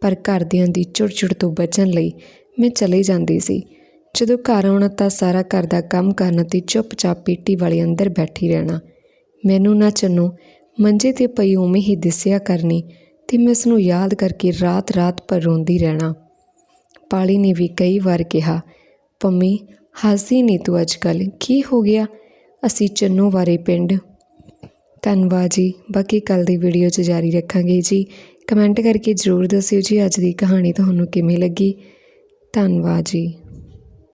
ਪਰ ਘਰਦਿਆਂ ਦੀ ਚੁੜਚੁੜ ਤੋਂ ਬਚਣ ਲਈ ਮੈਂ ਚਲੇ ਜਾਂਦੀ ਸੀ। ਜਦੋਂ ਘਰ ਆਉਣਾ ਤਾਂ ਸਾਰਾ ਘਰ ਦਾ ਕੰਮ ਕਰਨਾ ਤੇ ਚੁੱਪਚਾਪ ਪੇਟੀ ਵਾਲੇ ਅੰਦਰ ਬੈਠੀ ਰਹਿਣਾ। ਮੈਨੂੰ ਨਾ ਚੰਨੂ, ਮੰਜੇ ਤੇ ਪਈ ਉਵੇਂ ਹੀ ਦਿਸਿਆ ਕਰਨੀ ਤੇ ਮੈਂ ਉਸ ਨੂੰ ਯਾਦ ਕਰਕੇ ਰਾਤ-ਰਾਤ ਪਰ ਰੋਂਦੀ ਰਹਿਣਾ। ਪਾਲੀ ਨੇ ਵੀ ਕਈ ਵਾਰ ਕਿਹਾ, ਪੰਮੀ, ਹੱਸਦੀ ਨਹੀਂ ਤੂੰ ਅੱਜ ਕੱਲ੍ਹ ਕੀ ਹੋ ਗਿਆ? ਅਸੀਂ ਚੰਨੂ ਬਾਰੇ ਪਿੰਡ ਧੰਨਵਾਦ ਜੀ, ਬਾਕੀ ਕੱਲ ਦੀ ਵੀਡੀਓ 'ਚ ਜਾਰੀ ਰੱਖਾਂਗੇ ਜੀ। ਕਮੈਂਟ ਕਰਕੇ ਜ਼ਰੂਰ ਦੱਸਿਓ ਜੀ ਅੱਜ ਦੀ ਕਹਾਣੀ ਤੁਹਾਨੂੰ ਕਿਵੇਂ ਲੱਗੀ। ਧੰਨਵਾਦ ਜੀ।